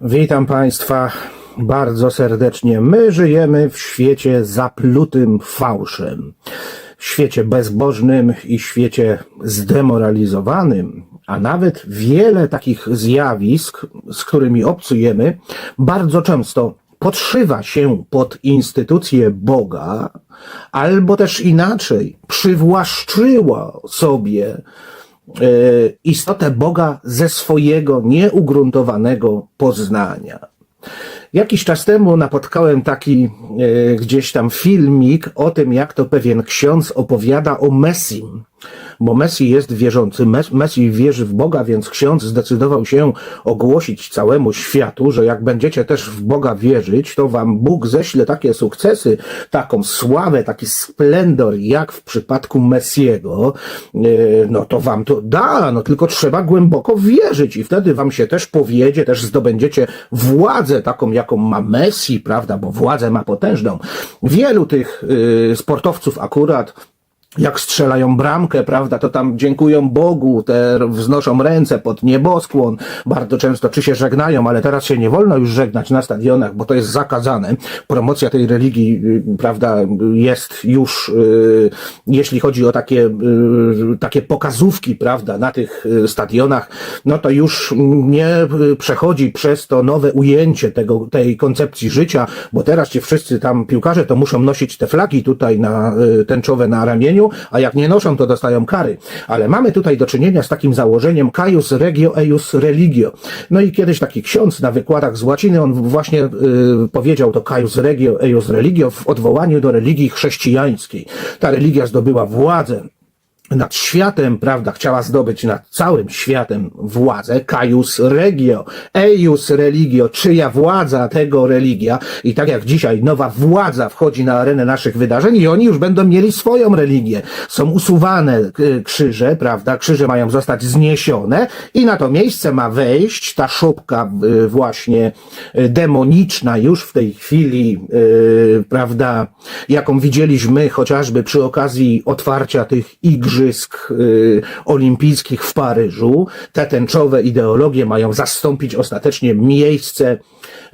Witam Państwa bardzo serdecznie. My żyjemy w świecie zaplutym fałszem, w świecie bezbożnym i świecie zdemoralizowanym, a nawet wiele takich zjawisk, z którymi obcujemy, bardzo często podszywa się pod instytucję Boga, albo też inaczej, przywłaszczyła sobie istotę Boga ze swojego nieugruntowanego poznania. Jakiś czas temu napotkałem taki e, gdzieś tam filmik o tym, jak to pewien ksiądz opowiada o Messim. Bo Messi jest wierzący, Mes- Messi wierzy w Boga, więc ksiądz zdecydował się ogłosić całemu światu, że jak będziecie też w Boga wierzyć, to wam Bóg ześle takie sukcesy, taką sławę, taki splendor, jak w przypadku Messiego, e, no to wam to da, no tylko trzeba głęboko wierzyć i wtedy wam się też powiedzie, też zdobędziecie władzę taką, jaką ma Messi, prawda, bo władzę ma potężną. Wielu tych y, sportowców akurat jak strzelają bramkę, prawda, to tam dziękują Bogu, te wznoszą ręce pod nieboskłon, bardzo często czy się żegnają, ale teraz się nie wolno już żegnać na stadionach, bo to jest zakazane. Promocja tej religii, y, prawda, jest już, y, jeśli chodzi o takie, y, takie pokazówki, prawda, na tych stadionach, no to już nie przechodzi przez to nowe ujęcie tego, tej koncepcji życia, bo teraz ci wszyscy tam piłkarze to muszą nosić te flagi tutaj na tęczowe na ramieniu, a jak nie noszą, to dostają kary. Ale mamy tutaj do czynienia z takim założeniem caius regio eius religio. No i kiedyś taki ksiądz na wykładach z łaciny, on właśnie y, powiedział to caius regio eius religio w odwołaniu do religii chrześcijańskiej. Ta religia zdobyła władzę nad światem, prawda, chciała zdobyć nad całym światem władzę, caius regio, eius religio, czyja władza tego religia. I tak jak dzisiaj nowa władza wchodzi na arenę naszych wydarzeń i oni już będą mieli swoją religię. Są usuwane krzyże, prawda, krzyże mają zostać zniesione i na to miejsce ma wejść ta szopka y, właśnie y, demoniczna już w tej chwili, y, prawda, jaką widzieliśmy chociażby przy okazji otwarcia tych igrzysk y, olimpijskich w Paryżu. Te tęczowe ideologie mają zastąpić ostatecznie miejsce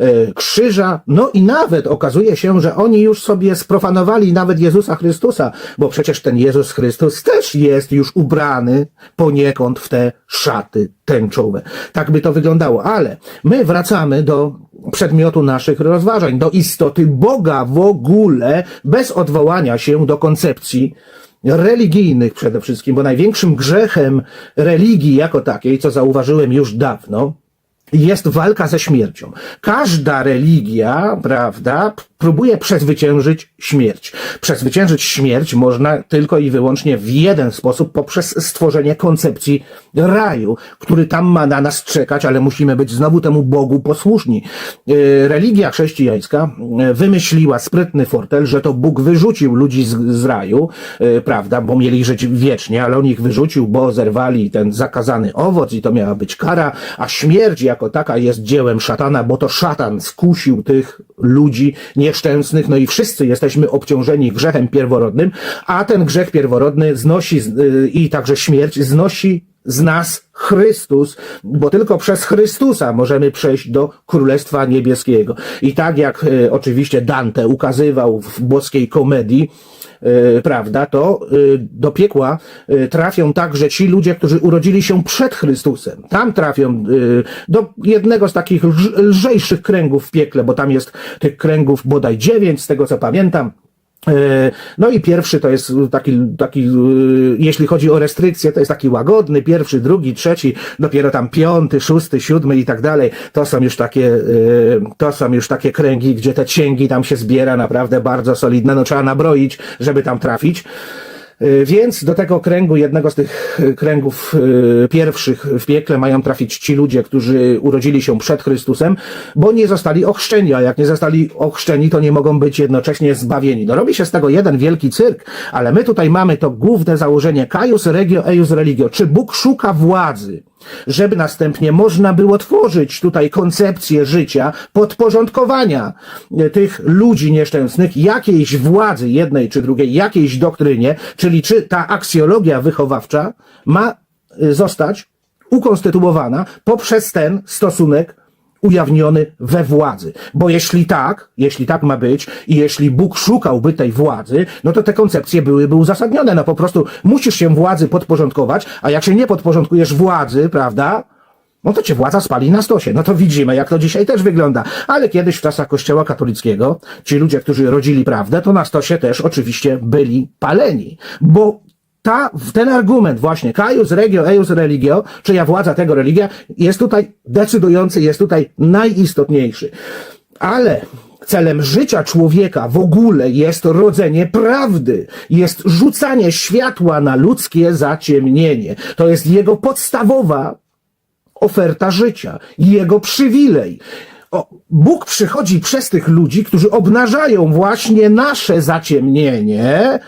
y, krzyża. No i nawet okazuje się, że oni już sobie sprofanowali nawet Jezusa Chrystusa, bo przecież ten Jezus Chrystus też jest już ubrany poniekąd w te szaty tęczowe. Tak by to wyglądało. Ale my wracamy do przedmiotu naszych rozważań, do istoty Boga w ogóle, bez odwołania się do koncepcji religijnych przede wszystkim, bo największym grzechem religii jako takiej, co zauważyłem już dawno, jest walka ze śmiercią. Każda religia, prawda, próbuje przezwyciężyć śmierć. Przezwyciężyć śmierć można tylko i wyłącznie w jeden sposób, poprzez stworzenie koncepcji raju, który tam ma na nas czekać, ale musimy być znowu temu Bogu posłuszni. Yy, Religia chrześcijańska yy, wymyśliła sprytny fortel, że to Bóg wyrzucił ludzi z, z raju, yy, prawda, bo mieli żyć wiecznie, ale on ich wyrzucił, bo zerwali ten zakazany owoc i to miała być kara, a śmierć jako taka jest dziełem szatana, bo to szatan skusił tych ludzi nieszczęsnych, no i wszyscy jesteśmy obciążeni grzechem pierworodnym, a ten grzech pierworodny znosi yy, i także śmierć znosi z nas Chrystus, bo tylko przez Chrystusa możemy przejść do Królestwa Niebieskiego. I tak jak e, oczywiście Dante ukazywał w boskiej komedii, e, prawda, to e, do piekła trafią także ci ludzie, którzy urodzili się przed Chrystusem. Tam trafią do jednego z takich lż- lżejszych kręgów w piekle, bo tam jest tych kręgów bodaj dziewięć, z tego co pamiętam. E, No i pierwszy to jest taki, taki, e, jeśli chodzi o restrykcje, to jest taki łagodny, pierwszy, drugi, trzeci, dopiero tam piąty, szósty, siódmy i tak dalej. To są już takie, e, to są już takie kręgi, gdzie te cięgi tam się zbiera naprawdę bardzo solidne, no trzeba nabroić, żeby tam trafić. Y, Więc do tego kręgu, jednego z tych y, kręgów y, pierwszych w piekle mają trafić ci ludzie, którzy urodzili się przed Chrystusem, bo nie zostali ochrzczeni, a jak nie zostali ochrzczeni, to nie mogą być jednocześnie zbawieni. No robi się z tego jeden wielki cyrk, ale my tutaj mamy to główne założenie caius regio eius religio. Czy Bóg szuka władzy? Żeby następnie można było tworzyć tutaj koncepcję życia, podporządkowania e, tych ludzi nieszczęsnych jakiejś władzy jednej czy drugiej, jakiejś doktrynie, czyli czy ta aksjologia wychowawcza ma e, zostać ukonstytuowana poprzez ten stosunek ujawniony we władzy. Bo jeśli tak, jeśli tak ma być i jeśli Bóg szukałby tej władzy, no to te koncepcje byłyby uzasadnione. No po prostu musisz się władzy podporządkować, a jak się nie podporządkujesz władzy, prawda, no to cię władza spali na stosie. No to widzimy, jak to dzisiaj też wygląda. Ale kiedyś w czasach Kościoła katolickiego, ci ludzie, którzy rodzili prawdę, to na stosie też oczywiście byli paleni. Bo ta, ten argument właśnie, Caius regio, eius religio, czyja władza tego religia, jest tutaj decydujący, jest tutaj najistotniejszy. Ale celem życia człowieka w ogóle jest rodzenie prawdy, jest rzucanie światła na ludzkie zaciemnienie. To jest jego podstawowa oferta życia, jego przywilej. O, Bóg przychodzi przez tych ludzi, którzy obnażają właśnie nasze zaciemnienie,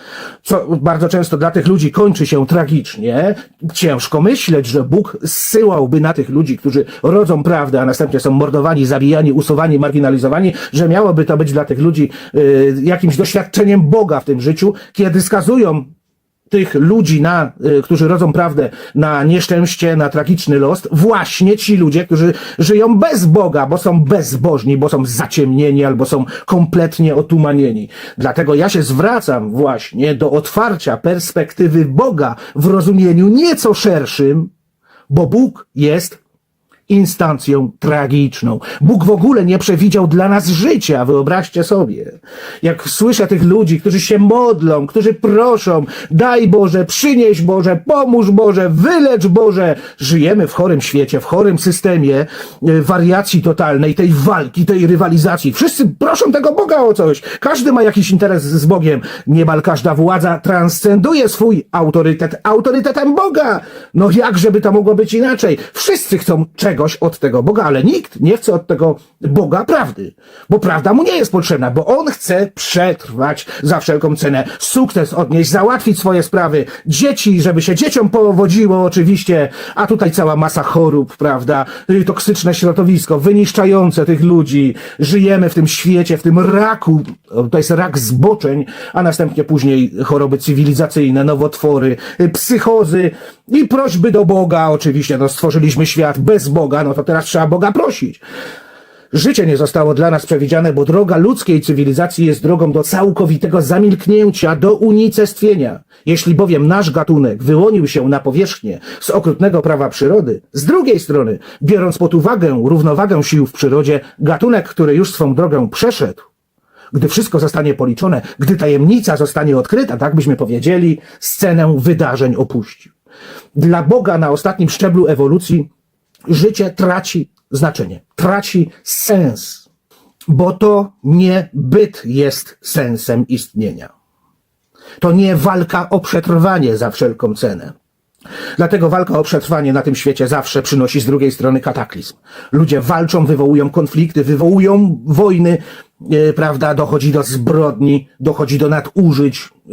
co bardzo często dla tych ludzi kończy się tragicznie. Ciężko myśleć, że Bóg zsyłałby na tych ludzi, którzy rodzą prawdę, a następnie są mordowani, zabijani, usuwani, marginalizowani, że miałoby to być dla tych ludzi y, jakimś doświadczeniem Boga w tym życiu, kiedy skazują tych ludzi, na, y, którzy rodzą prawdę, na nieszczęście, na tragiczny los, właśnie ci ludzie, którzy żyją bez Boga, bo są bezbożni, bo są zaciemnieni albo są kompletnie otumanieni. Dlatego ja się zwracam właśnie do otwarcia perspektywy Boga w rozumieniu nieco szerszym, bo Bóg jest instancją tragiczną. Bóg w ogóle nie przewidział dla nas życia, wyobraźcie sobie. Jak słyszę tych ludzi, którzy się modlą, którzy proszą, daj Boże, przynieś Boże, pomóż Boże, wylecz Boże. Żyjemy w chorym świecie, w chorym systemie e, wariacji totalnej, tej walki, tej rywalizacji. Wszyscy proszą tego Boga o coś. Każdy ma jakiś interes z Bogiem. Niemal każda władza transcenduje swój autorytet autorytetem Boga. No jak żeby to mogło być inaczej? Wszyscy chcą czegoś od tego Boga, ale nikt nie chce od tego Boga prawdy, bo prawda mu nie jest potrzebna, bo on chce przetrwać za wszelką cenę, sukces odnieść, załatwić swoje sprawy, dzieci, żeby się dzieciom powodziło oczywiście, a tutaj cała masa chorób, prawda, toksyczne środowisko, wyniszczające tych ludzi, żyjemy w tym świecie, w tym raku, to jest rak zboczeń, a następnie później choroby cywilizacyjne, nowotwory, psychozy i prośby do Boga oczywiście, no stworzyliśmy świat bez Boga, no to teraz trzeba Boga prosić. Życie nie zostało dla nas przewidziane, bo droga ludzkiej cywilizacji jest drogą do całkowitego zamilknięcia, do unicestwienia. Jeśli bowiem nasz gatunek wyłonił się na powierzchnię z okrutnego prawa przyrody, z drugiej strony, biorąc pod uwagę równowagę sił w przyrodzie, gatunek, który już swą drogę przeszedł, gdy wszystko zostanie policzone, gdy tajemnica zostanie odkryta, tak byśmy powiedzieli, scenę wydarzeń opuścił. Dla Boga na ostatnim szczeblu ewolucji życie traci znaczenie, traci sens, bo to nie byt jest sensem istnienia. To nie walka o przetrwanie za wszelką cenę. Dlatego walka o przetrwanie na tym świecie zawsze przynosi z drugiej strony kataklizm. Ludzie walczą, wywołują konflikty, wywołują wojny, prawda, dochodzi do zbrodni, dochodzi do nadużyć. e,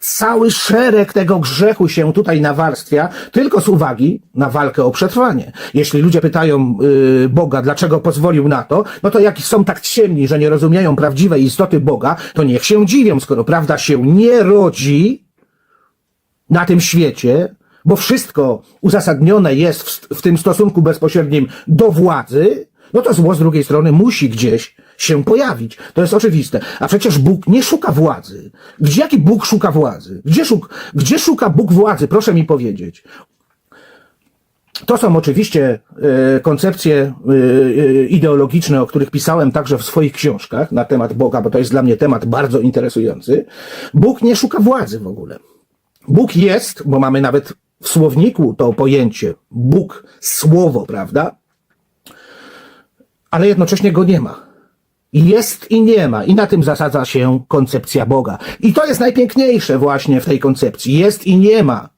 cały szereg tego grzechu się tutaj nawarstwia, tylko z uwagi na walkę o przetrwanie. Jeśli ludzie pytają e, Boga, dlaczego pozwolił na to, no to jak są tak ciemni, że nie rozumieją prawdziwej istoty Boga, to niech się dziwią, skoro prawda się nie rodzi, na tym świecie, bo wszystko uzasadnione jest w, w tym stosunku bezpośrednim do władzy, no to zło z drugiej strony musi gdzieś się pojawić. To jest oczywiste. A przecież Bóg nie szuka władzy. Gdzie jaki Bóg szuka władzy? Gdzie, szuk, gdzie szuka Bóg władzy? Proszę mi powiedzieć. To są oczywiście e, koncepcje e, e, ideologiczne, o których pisałem także w swoich książkach na temat Boga, bo to jest dla mnie temat bardzo interesujący. Bóg nie szuka władzy w ogóle. Bóg jest, bo mamy nawet w słowniku to pojęcie Bóg, słowo, prawda? Ale jednocześnie go nie ma. Jest i nie ma. I na tym zasadza się koncepcja Boga. I to jest najpiękniejsze właśnie w tej koncepcji. Jest i nie ma.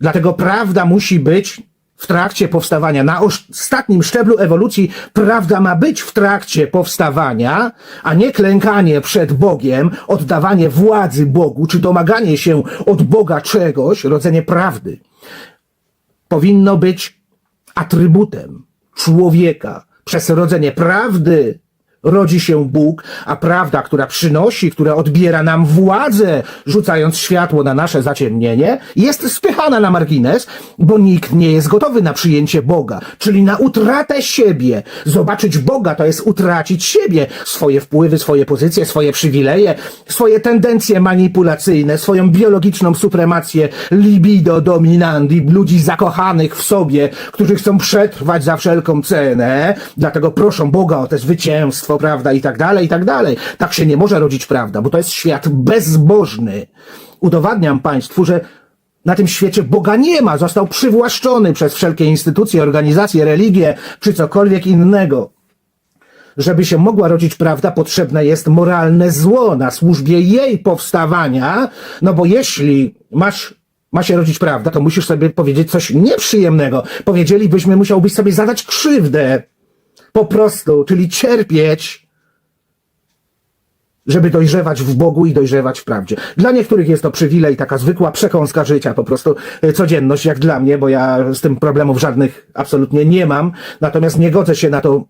Dlatego prawda musi być w trakcie powstawania. Na ostatnim szczeblu ewolucji prawda ma być w trakcie powstawania, a nie klękanie przed Bogiem, oddawanie władzy Bogu, czy domaganie się od Boga czegoś, rodzenie prawdy. Powinno być atrybutem człowieka przez rodzenie prawdy rodzi się Bóg, a prawda, która przynosi, która odbiera nam władzę, rzucając światło na nasze zaciemnienie, jest spychana na margines, bo nikt nie jest gotowy na przyjęcie Boga, czyli na utratę siebie. Zobaczyć Boga to jest utracić siebie, swoje wpływy, swoje pozycje, swoje przywileje, swoje tendencje manipulacyjne, swoją biologiczną supremację libido dominandi, ludzi zakochanych w sobie, którzy chcą przetrwać za wszelką cenę, dlatego proszą Boga o te zwycięstwo, prawda, i tak dalej, i tak dalej. Tak się nie może rodzić prawda, bo to jest świat bezbożny. Udowadniam Państwu, że na tym świecie Boga nie ma, został przywłaszczony przez wszelkie instytucje, organizacje, religie, czy cokolwiek innego. Żeby się mogła rodzić prawda, potrzebne jest moralne zło na służbie jej powstawania, no bo jeśli masz, ma się rodzić prawda, to musisz sobie powiedzieć coś nieprzyjemnego. Powiedzielibyśmy, musiałbyś sobie zadać krzywdę. Po prostu, czyli cierpieć, żeby dojrzewać w Bogu i dojrzewać w prawdzie. Dla niektórych jest to przywilej, taka zwykła przekąska życia, po prostu e, codzienność, jak dla mnie, bo ja z tym problemów żadnych absolutnie nie mam. Natomiast nie godzę się na to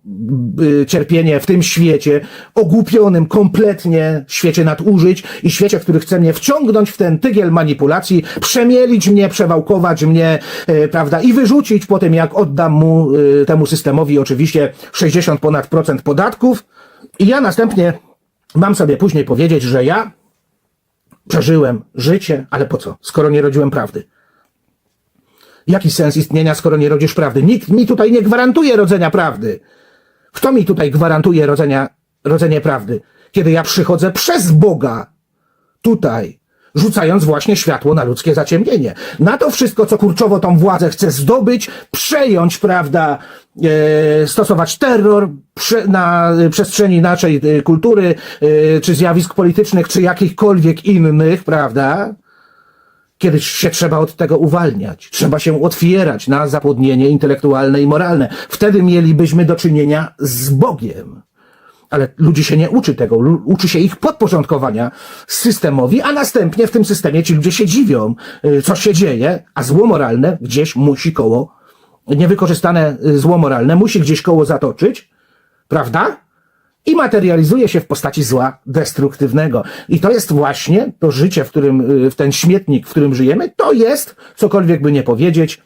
y, cierpienie w tym świecie, ogłupionym kompletnie świecie nadużyć i świecie, który chce mnie wciągnąć w ten tygiel manipulacji, przemielić mnie, przewałkować mnie, e, prawda, i wyrzucić po tym, jak oddam mu, temu systemowi oczywiście 60 ponad procent podatków i ja następnie Mam sobie później powiedzieć, że ja przeżyłem życie, ale po co, skoro nie rodziłem prawdy? Jaki sens istnienia, skoro nie rodzisz prawdy? Nikt mi tutaj nie gwarantuje rodzenia prawdy. Kto mi tutaj gwarantuje rodzenia, rodzenie prawdy? Kiedy ja przychodzę przez Boga tutaj, rzucając właśnie światło na ludzkie zaciemnienie. Na to wszystko, co kurczowo tą władzę chce zdobyć, przejąć, prawda, e, stosować terror prze, na przestrzeni naszej e, kultury, e, czy zjawisk politycznych, czy jakichkolwiek innych, prawda, Kiedyś się trzeba od tego uwalniać. Trzeba się otwierać na zapłodnienie intelektualne i moralne. Wtedy mielibyśmy do czynienia z Bogiem. Ale ludzi się nie uczy tego, uczy się ich podporządkowania systemowi, a następnie w tym systemie ci ludzie się dziwią, y, co się dzieje, a zło moralne gdzieś musi koło, niewykorzystane y, zło moralne musi gdzieś koło zatoczyć, prawda? I materializuje się w postaci zła destruktywnego. I to jest właśnie to życie, w którym, y, w ten śmietnik, w którym żyjemy, to jest, cokolwiek by nie powiedzieć,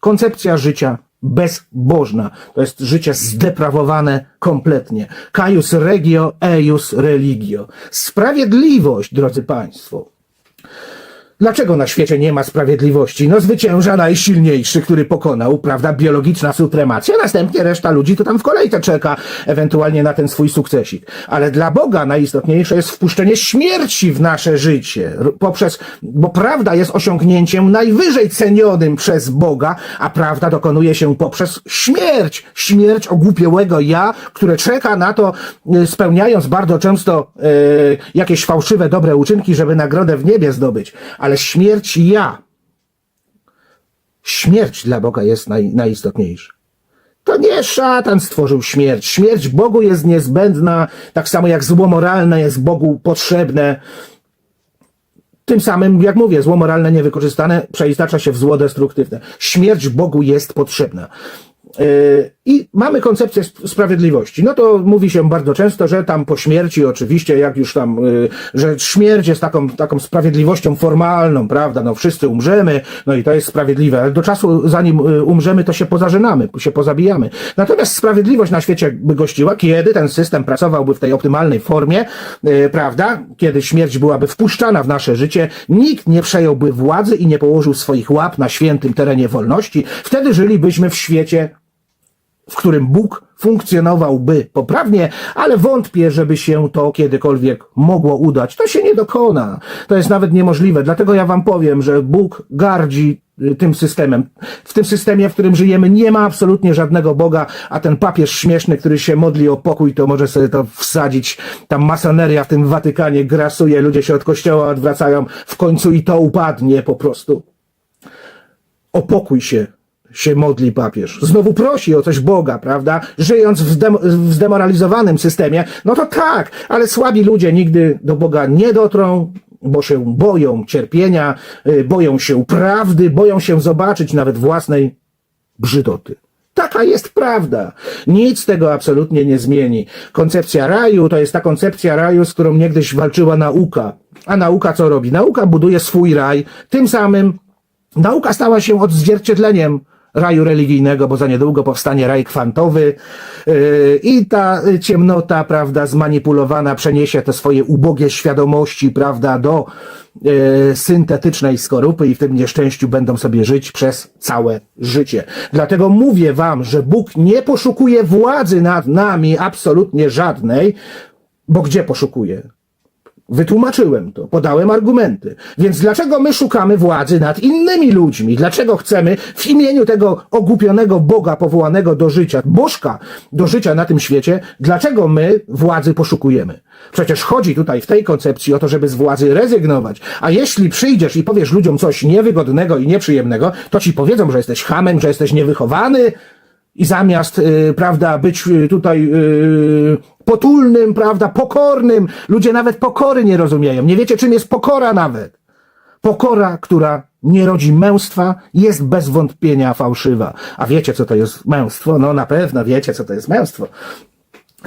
koncepcja życia bezbożna. To jest życie zdeprawowane kompletnie. Caius regio, eius religio. Sprawiedliwość, drodzy Państwo. Dlaczego na świecie nie ma sprawiedliwości? No zwycięża najsilniejszy, który pokonał, prawda, biologiczna supremacja, następnie reszta ludzi to tam w kolejce czeka, ewentualnie na ten swój sukcesik. Ale dla Boga najistotniejsze jest wpuszczenie śmierci w nasze życie, poprzez, bo prawda jest osiągnięciem najwyżej cenionym przez Boga, a prawda dokonuje się poprzez śmierć. Śmierć ogłupiałego ja, które czeka na to, y, spełniając bardzo często y, jakieś fałszywe, dobre uczynki, żeby nagrodę w niebie zdobyć. Śmierć ja. Śmierć dla Boga jest naj, najistotniejsza. To nie szatan stworzył śmierć. Śmierć Bogu jest niezbędna, tak samo jak zło moralne jest Bogu potrzebne. Tym samym, jak mówię, zło moralne niewykorzystane przeistacza się w zło destruktywne. Śmierć Bogu jest potrzebna. Yy, I mamy koncepcję sp- sprawiedliwości. No to mówi się bardzo często, że tam po śmierci, oczywiście, jak już tam, yy, że śmierć jest taką, taką sprawiedliwością formalną, prawda? No wszyscy umrzemy, no i to jest sprawiedliwe, ale do czasu, zanim yy, umrzemy, to się pozażynamy, się pozabijamy. Natomiast sprawiedliwość na świecie by gościła, kiedy ten system pracowałby w tej optymalnej formie, prawda? Kiedy śmierć byłaby wpuszczana w nasze życie, nikt nie przejąłby władzy i nie położył swoich łap na świętym terenie wolności. Wtedy żylibyśmy w świecie w którym Bóg funkcjonowałby poprawnie, ale wątpię, żeby się to kiedykolwiek mogło udać. To się nie dokona. To jest nawet niemożliwe. Dlatego ja wam powiem, że Bóg gardzi y, tym systemem. W tym systemie, w którym żyjemy, nie ma absolutnie żadnego Boga, a ten papież śmieszny, który się modli o pokój, to może sobie to wsadzić. Tam masoneria w tym Watykanie grasuje, ludzie się od kościoła odwracają, w końcu i to upadnie po prostu o pokój się, się modli papież. Znowu prosi o coś Boga, prawda? Żyjąc w, zdem- w zdemoralizowanym systemie, no to tak, ale słabi ludzie nigdy do Boga nie dotrą, bo się boją cierpienia, y, boją się prawdy, boją się zobaczyć nawet własnej brzydoty. Taka jest prawda. Nic tego absolutnie nie zmieni. Koncepcja raju to jest ta koncepcja raju, z którą niegdyś walczyła nauka. A nauka co robi? Nauka buduje swój raj. Tym samym nauka stała się odzwierciedleniem raju religijnego, bo za niedługo powstanie raj kwantowy yy, i ta ciemnota, prawda, zmanipulowana przeniesie te swoje ubogie świadomości, prawda, do yy, syntetycznej skorupy i w tym nieszczęściu będą sobie żyć przez całe życie. Dlatego mówię wam, że Bóg nie poszukuje władzy nad nami, absolutnie żadnej, bo gdzie poszukuje? Wytłumaczyłem to, podałem argumenty. Więc dlaczego my szukamy władzy nad innymi ludźmi? Dlaczego chcemy w imieniu tego ogłupionego Boga powołanego do życia, Bożka do życia na tym świecie, dlaczego my władzy poszukujemy? Przecież chodzi tutaj w tej koncepcji o to, żeby z władzy rezygnować. A jeśli przyjdziesz i powiesz ludziom coś niewygodnego i nieprzyjemnego, to ci powiedzą, że jesteś hamem, że jesteś niewychowany, i zamiast, y, prawda, być y, tutaj y, potulnym, prawda, pokornym, ludzie nawet pokory nie rozumieją. Nie wiecie, czym jest pokora nawet. Pokora, która nie rodzi męstwa, jest bez wątpienia fałszywa. A wiecie, co to jest męstwo? No na pewno wiecie, co to jest męstwo.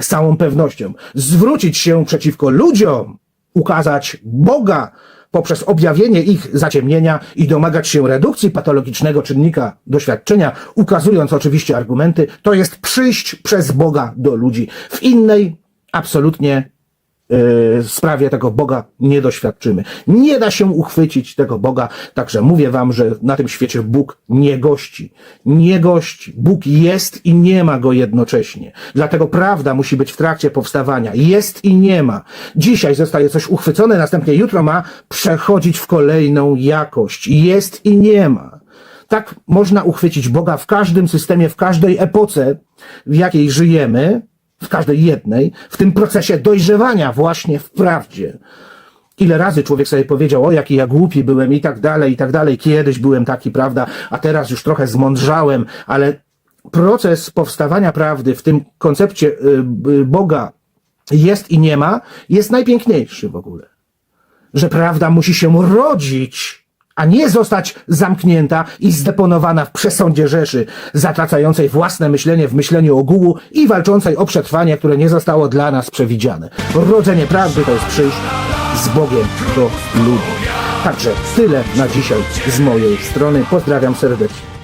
Z całą pewnością. Zwrócić się przeciwko ludziom, ukazać Boga poprzez objawienie ich zaciemnienia i domagać się redukcji patologicznego czynnika doświadczenia, ukazując oczywiście argumenty, to jest przyjść przez Boga do ludzi. W innej absolutnie sprawie tego Boga nie doświadczymy. Nie da się uchwycić tego Boga, także mówię wam, że na tym świecie Bóg nie gości. Nie gości. Bóg jest i nie ma go jednocześnie. Dlatego prawda musi być w trakcie powstawania. Jest i nie ma. Dzisiaj zostaje coś uchwycone, następnie jutro ma przechodzić w kolejną jakość. Jest i nie ma. Tak można uchwycić Boga w każdym systemie, w każdej epoce, w jakiej żyjemy, w każdej jednej, w tym procesie dojrzewania właśnie w prawdzie. Ile razy człowiek sobie powiedział, o jaki ja głupi byłem i tak dalej, i tak dalej, kiedyś byłem taki, prawda, a teraz już trochę zmądrzałem, ale proces powstawania prawdy w tym koncepcie y, y, Boga jest i nie ma, jest najpiękniejszy w ogóle że prawda musi się rodzić, a nie zostać zamknięta i zdeponowana w przesądzie Rzeszy, zatracającej własne myślenie w myśleniu ogółu i walczącej o przetrwanie, które nie zostało dla nas przewidziane. Rodzenie prawdy to jest przyjść z Bogiem do ludzi. Także tyle na dzisiaj z mojej strony. Pozdrawiam serdecznie.